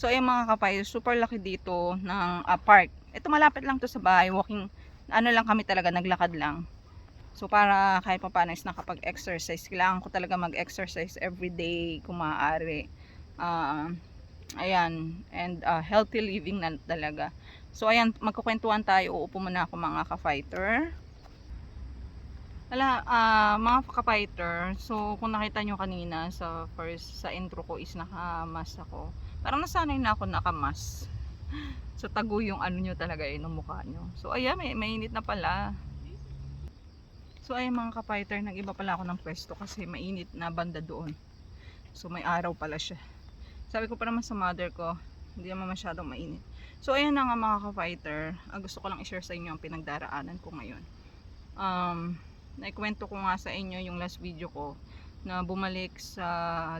So ayun mga kapay, super laki dito ng ah, park. Ito malapit lang to sa bahay, walking, ano lang kami talaga, naglakad lang. So para kahit pa paano is nakapag-exercise, kailangan ko talaga mag-exercise every day kung maaari. Ah, ayan, and ah, healthy living na talaga. So ayan, magkukwentuhan tayo, uupo muna ako mga ka-fighter. Wala, ah, mga ka-fighter, so kung nakita nyo kanina sa first, sa intro ko is nakamas ako. Parang nasanay na ako nakamas. So tago yung ano nyo talaga eh, ng mukha nyo. So ayan, may, mainit na pala. So ayun mga ka-fighter, nag-iba pala ako ng pwesto kasi mainit na banda doon. So may araw pala siya. Sabi ko pa naman sa mother ko, hindi naman masyadong mainit. So ayun na nga mga ka-fighter, ah, gusto ko lang i-share sa inyo ang pinagdaraanan ko ngayon. Um, naikwento ko nga sa inyo yung last video ko na bumalik sa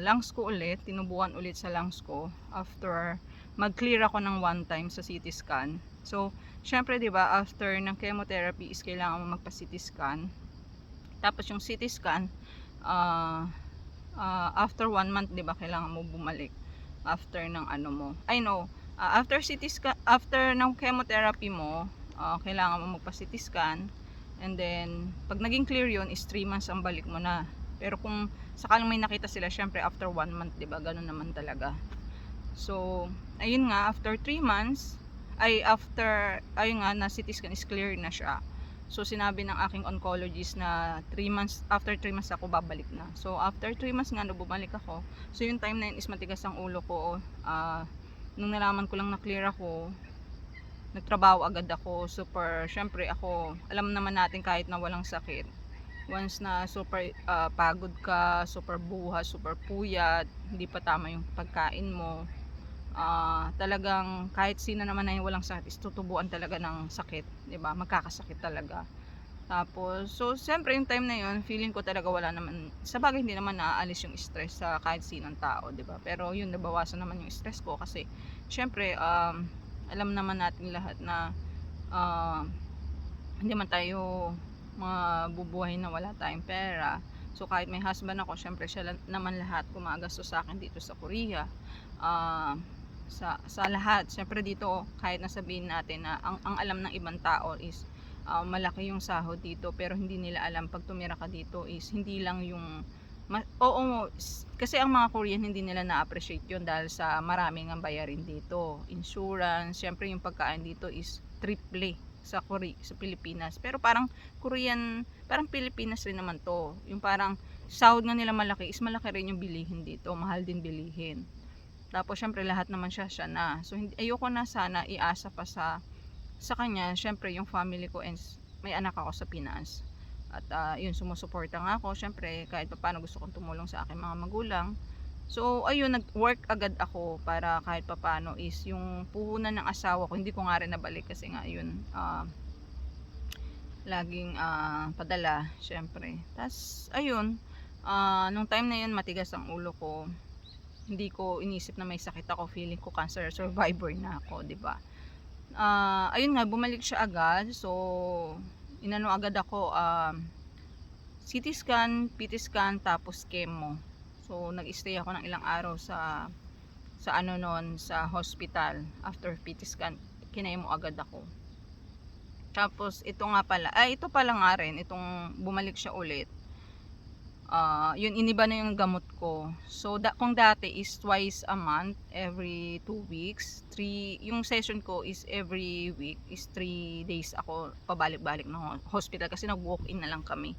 lungs ko ulit, tinubuan ulit sa lungs ko after mag-clear ako ng one time sa CT scan. So, syempre 'di ba, after ng chemotherapy is kailangan mo magpa-CT scan. Tapos yung CT scan ah ah, after one month 'di ba, kailangan mo bumalik after ng ano mo. I know, ah, after CT scan, after ng chemotherapy mo, ah, kailangan mo magpa-CT scan And then, pag naging clear yun, is 3 months ang balik mo na. Pero kung sakaling may nakita sila, syempre after 1 month, 'di ba Ganun naman talaga. So, ayun nga, after 3 months, ay after, ayun nga, na CT scan is clear na siya. So, sinabi ng aking oncologist na 3 months, after 3 months ako babalik na. So, after 3 months nga na bumalik ako. So, yung time na yun is matigas ang ulo ko. ah nung nalaman ko lang na clear ako, nagtrabaho agad ako super syempre ako alam naman natin kahit na walang sakit once na super ah, pagod ka super buha super puyat hindi pa tama yung pagkain mo ah, talagang kahit sino naman na yung walang sakit tutubuan talaga ng sakit 'di ba? Magkakasakit talaga. Tapos so syempre yung time na yun feeling ko talaga wala naman sa bagay hindi naman naaalis yung stress sa kahit sinong tao 'di ba? Pero yun nabawasan naman yung stress ko kasi syempre um, alam naman natin lahat na ah, hindi man tayo mabubuhay na wala tayong pera. So kahit may husband ako, syempre siya naman lahat gumagastos sa akin dito sa Korea. Ah, sa sa lahat, syempre dito kahit nasabihin natin na ang, ang alam ng ibang tao is ah, malaki yung sahod dito pero hindi nila alam pag tumira ka dito is hindi lang yung ma- oo kasi ang mga Korean hindi nila na-appreciate yun dahil sa maraming ang bayarin dito insurance syempre yung pagkain dito is triple sa Korea sa Pilipinas. Pero parang Korean parang Pilipinas rin naman to. Yung parang sahod nga nila malaki is malaki rin yung bilihin dito. Mahal din bilihin. Tapos syempre lahat naman siya siya na. So hindi, ayoko na sana iasa pa sa sa kanya. Syempre yung family ko and may anak ako sa Pinas. At ah, yun sumusuporta nga ako. Syempre kahit pa paano gusto kong tumulong sa aking mga magulang so ayun nag-work agad ako para kahit pa paano is yung puhunan ng asawa ko hindi ko nga rin nabalik kasi nga yun ah, laging ah, padala syempre. Tas ayun ah, nung time na yun matigas ang ulo ko. Hindi ko inisip na may sakit ako feeling ko cancer survivor na ako 'di ba? Ah, ayun nga bumalik siya agad. So inano agad ako um, CT scan, PT scan, tapos chemo. So nag-stay ako ng ilang araw sa sa ano noon sa hospital after PT scan kinemo agad ako. Tapos ito nga pala, ay ito pala nga rin itong bumalik siya ulit. Ah, yun iniba na yung gamot ko. So da, kung dati is twice a month, every two weeks, three yung session ko is every week is three days ako pabalik-balik ng ho- hospital kasi nag-walk-in na lang kami.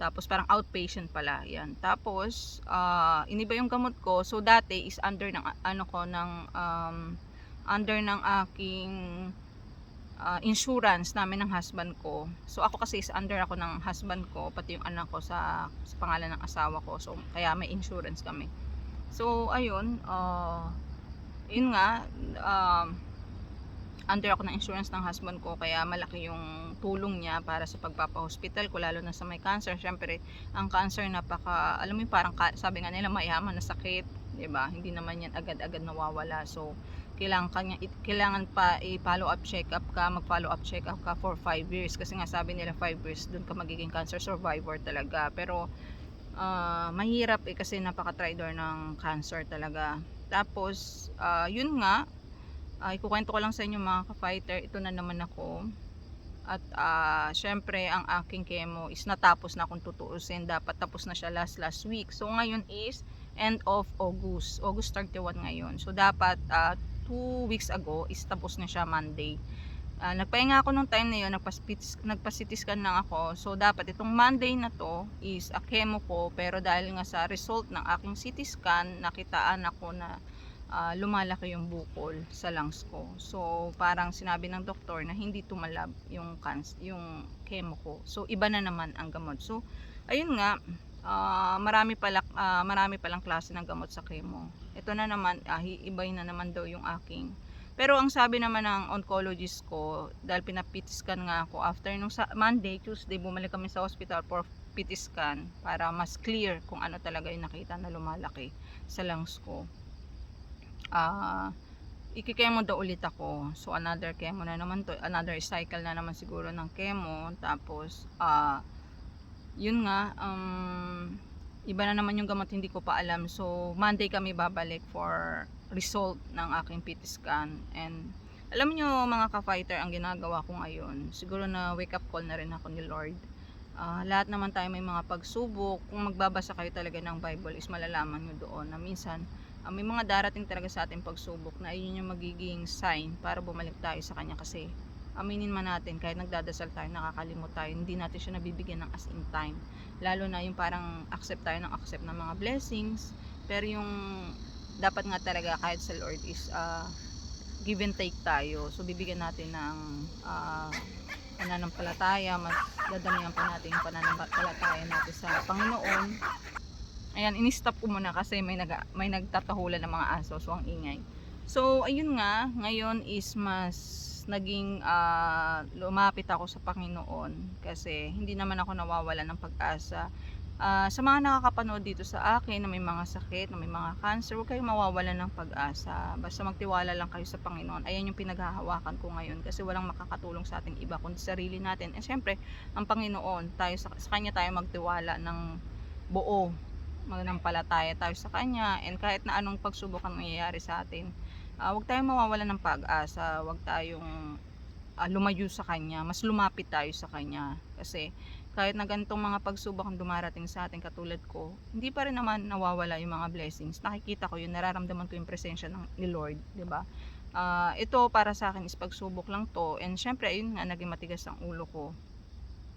Tapos parang outpatient pala 'yan. Tapos ah, iniba yung gamot ko. So dati is under ng ano ko ng um, under ng aking ah, insurance namin ng husband ko. So ako kasi is under ako ng husband ko, pati yung anak ko sa, sa pangalan ng asawa ko. So kaya may insurance kami. So ayun, ah yun nga, um, under ako ng insurance ng husband ko kaya malaki yung tulong niya para sa pagpapa-hospital ko lalo na sa may cancer. Syempre, ang cancer napaka alam mo parang sabi nga nila mayaman na sakit, 'di ba? Hindi naman yan agad-agad nawawala. So kailangan kanya kailangan pa i-follow up check up ka, mag-follow up check up ka for 5 years kasi nga sabi nila 5 years doon ka magiging cancer survivor talaga. Pero ah, mahirap eh kasi napaka-tridor ng cancer talaga. Tapos, ah, yun nga, uh, ikukwento ko lang sa inyo mga ka-fighter, ito na naman ako. At ah, syempre, ang aking chemo is natapos na kung tutuusin. Dapat tapos na siya last last week. So, ngayon is end of August. August 31 ngayon. So, dapat 2 weeks ago is tapos na siya Monday. Ah, nagpahinga ako nung time na yun, nagpa-CT lang ako. So, dapat itong Monday na to is a chemo ko. Pero dahil nga sa result ng aking CT scan, nakitaan ako na ah, lumalaki yung bukol sa lungs ko. So, parang sinabi ng doktor na hindi tumalab yung, cans, yung chemo ko. So, iba na naman ang gamot. So, ayun nga, ah, marami pala ah, marami palang klase ng gamot sa chemo. Ito na naman, ah, ibay na naman daw yung aking pero ang sabi naman ng oncologist ko, dahil pinapit scan nga ako after nung sa Monday, Tuesday, bumalik kami sa hospital for PT scan para mas clear kung ano talaga yung nakita na lumalaki sa lungs ko. Ah, ikikemo daw ulit ako. So another chemo na naman to, another cycle na naman siguro ng chemo. Tapos ah yun nga um, iba na naman yung gamot hindi ko pa alam. So Monday kami babalik for result ng aking PT scan and alam niyo mga ka-fighter ang ginagawa ko ngayon siguro na wake up call na rin ako ni Lord Ah, lahat naman tayo may mga pagsubok kung magbabasa kayo talaga ng Bible is malalaman nyo doon na minsan ah, may mga darating talaga sa ating pagsubok na yun yung magiging sign para bumalik tayo sa Kanya kasi aminin man natin kahit nagdadasal tayo nakakalimot tayo hindi natin siya nabibigyan ng as in time. Lalo na yung parang accept tayo ng accept ng mga blessings pero yung dapat nga talaga kahit sa Lord is uh, give and take tayo. So bibigyan natin ng uh, pananampalataya mas dadamihan pa natin yung pananampalataya natin sa Panginoon ayan in-stop ko muna kasi may, nag, may nagtatahulan ng mga aso so ang ingay so ayun nga ngayon is mas naging uh, lumapit ako sa Panginoon kasi hindi naman ako nawawala ng pag-asa uh, sa mga nakakapanood dito sa akin na may mga sakit, na may mga cancer, huwag kayong mawawalan ng pag-asa. Basta magtiwala lang kayo sa Panginoon. Ayan yung pinaghahawakan ko ngayon kasi walang makakatulong sa ating iba kundi sarili natin. And syempre, ang Panginoon, tayo sa, sa Kanya tayo magtiwala ng buo. Magnampalataya tayo sa Kanya and kahit na anong pagsubok ang mangyayari sa atin, uh, huwag tayong mawawalan ng pag-asa. Huwag tayong uh, lumayo sa Kanya. Mas lumapit tayo sa Kanya. Kasi kahit na ganitong mga pagsubok ang dumarating sa atin katulad ko, hindi pa rin naman nawawala yung mga blessings. Nakikita ko yun, nararamdaman ko yung presensya ng ni Lord, ba? Uh, ito para sa akin is pagsubok lang to and syempre ayun nga naging matigas ang ulo ko.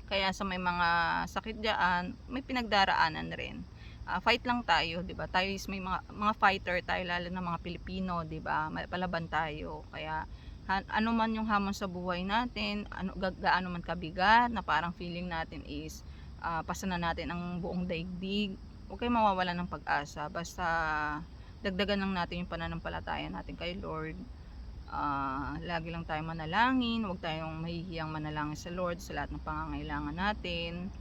Kaya sa may mga sakit diyan, may pinagdaraanan rin. Uh, fight lang tayo, 'di ba? Tayo is may mga mga fighter tayo lalo na mga Pilipino, 'di ba? Palaban tayo. Kaya ano man yung hamon sa buhay natin, ano, gaano man kabigat, na parang feeling natin is uh, pasa na natin ang buong daigdig, huwag kayong mawawala ng pag-asa. Basta dagdagan lang natin yung pananampalataya natin kay Lord. Uh, lagi lang tayo manalangin, huwag tayong mahihiyang manalangin sa Lord sa lahat ng pangangailangan natin.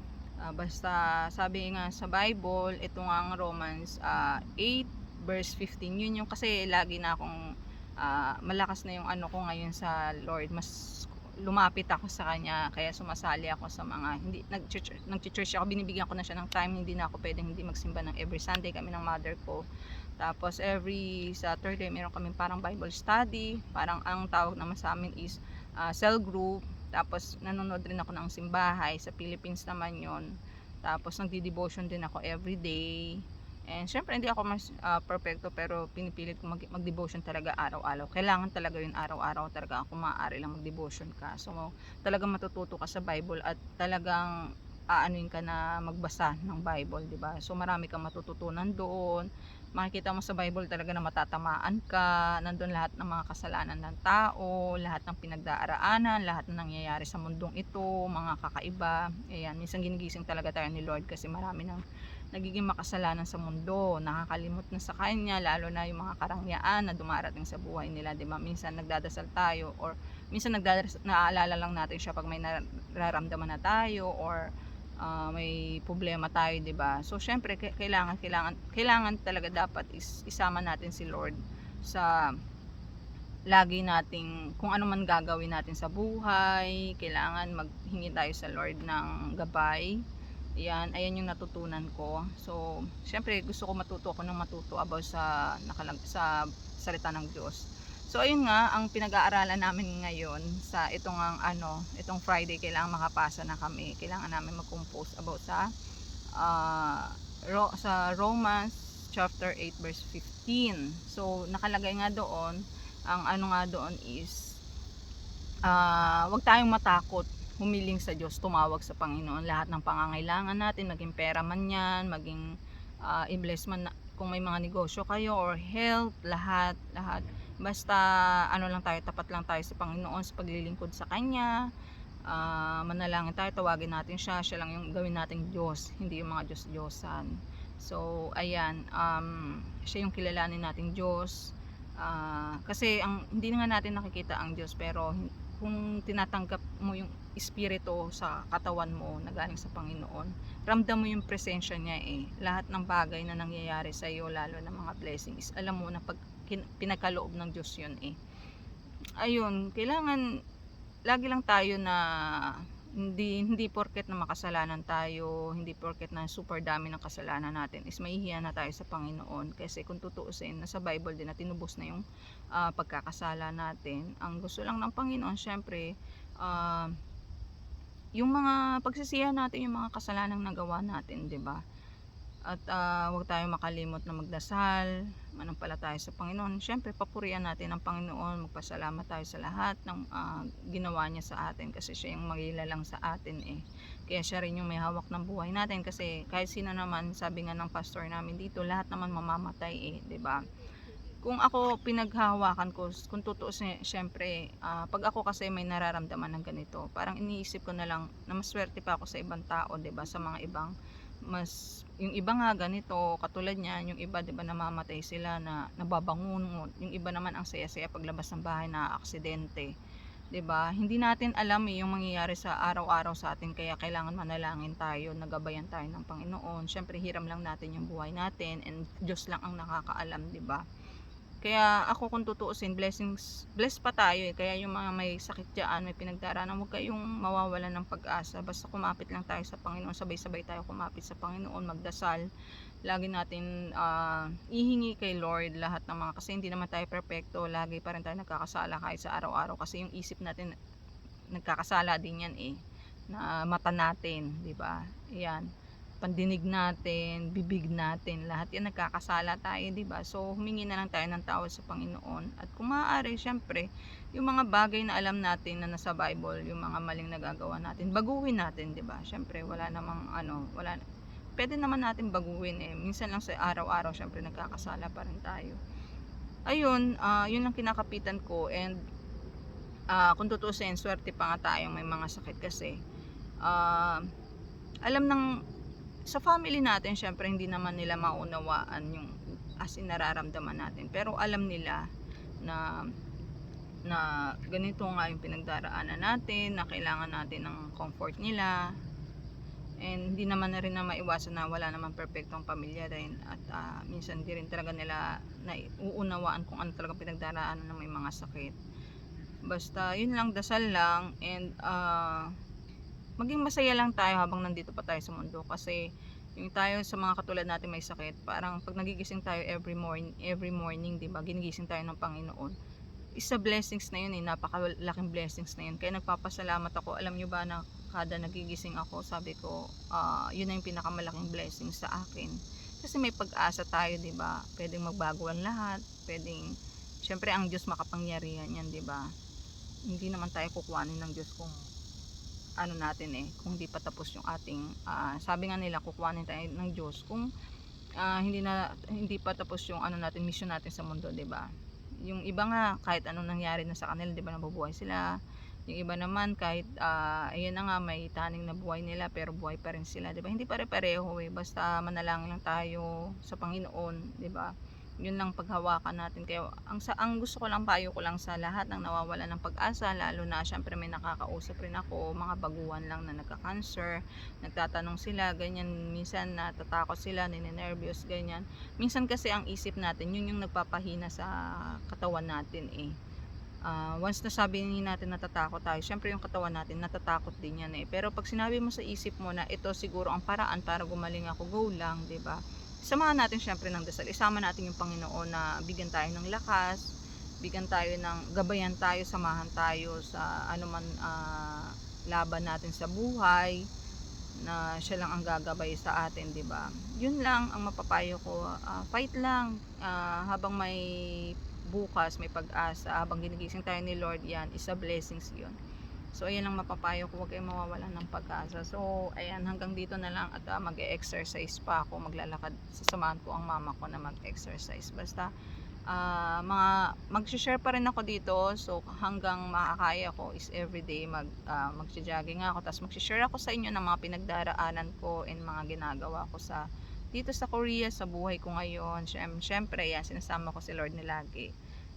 Uh, basta sabi nga sa Bible, ito nga ang Romans uh, 8 verse 15, yun yung kasi lagi na akong uh, malakas na yung ano ko ngayon sa Lord. Mas lumapit ako sa kanya kaya sumasali ako sa mga hindi nag-church nag-church ako binibigyan ko na siya ng time hindi na ako pwedeng hindi magsimba ng every Sunday kami ng mother ko. Tapos every Saturday meron kami parang Bible study. Parang ang tawag naman sa amin is uh, cell group tapos nanonood rin ako ng simbahay sa Philippines naman yon tapos nagdi-devotion din ako every day And syempre hindi ako mas uh, perfecto pero pinipilit ko mag, mag-devotion talaga araw-araw. Kailangan talaga yun araw-araw talaga kung maaari lang mag-devotion ka. So talagang matututo ka sa Bible at talagang aanuin ka na magbasa ng Bible, 'di ba? So marami kang matututunan doon. Makikita mo sa Bible talaga na matatamaan ka, nandoon lahat ng mga kasalanan ng tao, lahat ng pinagdaraanan, lahat ng nangyayari sa mundong ito, mga kakaiba. Ayan, minsan ginigising talaga tayo ni Lord kasi marami ng nagiging makasalanan sa mundo, nakakalimot na sa kanya, lalo na yung mga karangyaan na dumarating sa buhay nila, 'di ba? Minsan nagdadasal tayo or minsan nagdadasal, naaalala lang natin siya pag may nararamdaman na tayo or uh, may problema tayo, 'di ba? So syempre kailangan kailangan kailangan talaga dapat is, isama natin si Lord sa lagi nating kung ano man gagawin natin sa buhay, kailangan maghingi tayo sa Lord ng gabay Yan, ayan yung natutunan ko. So, syempre gusto ko matuto ako ng matuto about sa nakalag sa salita ng Diyos. So, ayun nga ang pinag-aaralan namin ngayon sa itong ang ano, itong Friday kailangan makapasa na kami. Kailangan namin mag-compose about sa ah, ro- sa Romans chapter 8 verse 15. So, nakalagay nga doon ang ano nga doon is ah wag tayong matakot humiling sa Diyos, tumawag sa Panginoon. Lahat ng pangangailangan natin, maging pera man yan, maging uh, i-bless man na- kung may mga negosyo kayo or health, lahat, lahat. Basta ano lang tayo, tapat lang tayo sa Panginoon sa paglilingkod sa Kanya. Ah, manalangin tayo, tawagin natin siya. Siya lang yung gawin nating Diyos, hindi yung mga Diyos-Diyosan. So, ayan, um, siya yung kilalanin nating Diyos. Ah, kasi ang hindi nga natin nakikita ang Diyos pero kung tinatanggap mo yung espiritu sa katawan mo na galing sa Panginoon, ramdam mo yung presensya niya eh. Lahat ng bagay na nangyayari sa iyo, lalo na mga blessings, alam mo na pag pinagkaloob ng Diyos yun eh. Ayun, kailangan lagi lang tayo na hindi hindi porket na makasalanan tayo, hindi porket na super dami ng kasalanan natin is mahihiya na tayo sa Panginoon kasi kung tutuusin nasa Bible din na tinubos na yung ah, pagkakasala natin. Ang gusto lang ng Panginoon syempre ah, yung mga pagsisihan natin yung mga kasalanang nagawa natin, 'di ba? At ah, huwag tayong makalimot na magdasal, manampalataya sa Panginoon. Siyempre, papurihan natin ang Panginoon, magpasalamat tayo sa lahat ng ah, ginawa niya sa atin kasi siya yung magilalang sa atin eh. Kaya siya rin yung may hawak ng buhay natin kasi kahit sino naman, sabi nga ng pastor namin dito, lahat naman mamamatay eh, ba? Kung ako pinaghahawakan ko, kung totoo si- syempre, ah, pag ako kasi may nararamdaman ng ganito, parang iniisip ko na lang na maswerte pa ako sa ibang tao, ba? Sa mga ibang mas yung iba nga ganito katulad niyan yung iba 'di ba namamatay sila na nababangungot. Yung iba naman ang saya-saya paglabas ng bahay na aksidente 'di ba? Hindi natin alam eh, yung mangyayari sa araw-araw sa atin kaya kailangan manalangin tayo nagabayan tayo ng Panginoon. Syempre hiram lang natin yung buhay natin and Diyos lang ang nakakaalam 'di ba kaya ako kung tutuusin, blessings, blessed pa tayo eh. Kaya yung mga may sakit dyan, may pinagdaraanan, huwag kayong mawawalan ng pag-asa. Basta kumapit lang tayo sa Panginoon, sabay-sabay tayo kumapit sa Panginoon, magdasal. Lagi natin ah, ihingi kay Lord lahat ng mga, kasi hindi naman tayo perfecto, lagi pa rin tayo nagkakasala kahit sa araw-araw. Kasi yung isip natin, nagkakasala din yan eh. Na mata natin, di ba? Yan pandinig natin, bibig natin, lahat yan nagkakasala tayo, 'di ba? So humingi na lang tayo ng tawad sa Panginoon. At kung maaari, syempre, yung mga bagay na alam natin na nasa Bible, yung mga maling nagagawa natin, baguhin natin, 'di ba? Syempre, wala namang ano, wala Pwede naman natin baguhin eh. Minsan lang sa araw-araw, syempre nagkakasala pa rin tayo. Ayun, ah, yun ang kinakapitan ko and ah, kung tutusin, swerte pa nga tayong may mga sakit kasi ah, alam ng sa family natin, syempre hindi naman nila maunawaan yung as in nararamdaman natin. Pero alam nila na na ganito nga yung pinagdaraanan natin, na kailangan natin ng comfort nila. And hindi naman na rin na maiwasan na wala naman perfectong pamilya rin. At ah, minsan di rin talaga nila na uunawaan kung ano talaga pinagdaraanan ng may mga sakit. Basta yun lang, dasal lang. And ah, maging masaya lang tayo habang nandito pa tayo sa mundo. Kasi yung tayo sa mga katulad natin may sakit parang pag nagigising tayo every morning every morning di ba ginigising tayo ng Panginoon isa blessings na yun eh napakalaking blessings na yun. Kaya nagpapasalamat ako. Alam nyo ba na kada nagigising ako sabi ko ah, yun na yung pinakamalaking blessing sa akin. Kasi may pag-asa tayo di ba? Pwedeng magbago ang lahat pwedeng syempre ang Diyos makapangyarihan yan di ba? Hindi naman tayo kukuhanin ng Diyos kung ano natin eh kung hindi pa tapos yung ating ah, sabi nga nila kukuhanin tayo ng Diyos. Kung ah, hindi na hindi pa tapos yung ano natin mission natin sa mundo 'di ba? Yung iba nga kahit anong nangyari na sa kanila 'di ba nabubuhay sila. Yung iba naman kahit ah, ayun na nga may taning na buhay nila pero buhay pa rin sila 'di ba? Hindi pare-pareho eh basta manalangin lang tayo sa Panginoon 'di ba yun lang paghawakan natin kaya ang sa ang gusto ko lang payo ko lang sa lahat ng nawawala ng pag-asa lalo na syempre may nakakausap rin ako mga baguhan lang na nagka-cancer nagtatanong sila ganyan minsan natatakot sila ninenervyos ganyan minsan kasi ang isip natin yun yung nagpapahina sa katawan natin eh Ah, once na sabi natin natatakot tayo, syempre yung katawan natin natatakot din yan eh. Pero pag sinabi mo sa isip mo na ito siguro ang paraan para gumaling ako, go lang, 'di ba? Samahan natin syempre ng dasal. Isama natin yung Panginoon na bigyan tayo ng lakas, bigyan tayo ng gabayan tayo, samahan tayo sa anuman ah, laban natin sa buhay na siya lang ang gagabay sa atin, 'di ba? Yun lang ang mapapayo ko. Ah, fight lang Ah, habang may bukas, may pag-asa, habang ginigising tayo ni Lord, yan, is a blessings yun. So, ayan ang mapapayo ko, huwag kayong mawawalan ng pag-asa. So, ayan, hanggang dito na lang at ah, mag-exercise pa ako, maglalakad, sasamahan ko ang mama ko na mag-exercise. Basta, ah, mga, mag-share pa rin ako dito, so hanggang makakaya ko is everyday mag, uh, mag-jogging ako, tapos mag-share ako sa inyo ng mga pinagdaraanan ko and mga ginagawa ko sa dito sa Korea, sa buhay ko ngayon. Siyem- Siyempre, yan, sinasama ko si Lord ni lagi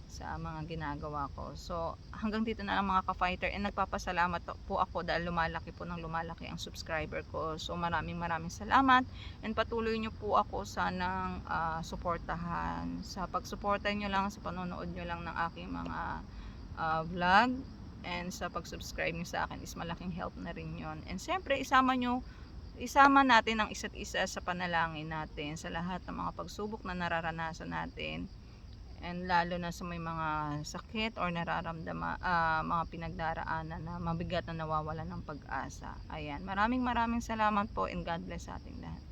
sa mga ginagawa ko. So, hanggang dito na lang mga ka-fighter. And nagpapasalamat po ako dahil lumalaki po ng lumalaki ang subscriber ko. So, maraming maraming salamat. And patuloy nyo po ako sanang ah, suportahan. Sa pagsuporta nyo lang, sa panonood nyo lang ng aking mga ah, vlog. And sa pag-subscribe nyo sa akin is malaking help na rin yon And siyempre, isama nyo isama natin ang isa't isa sa panalangin natin sa lahat ng mga pagsubok na nararanasan natin and lalo na sa may mga sakit or nararamdama ah, mga pinagdaraanan na mabigat na nawawalan ng pag-asa. Ayan, maraming maraming salamat po and God bless sa ating lahat.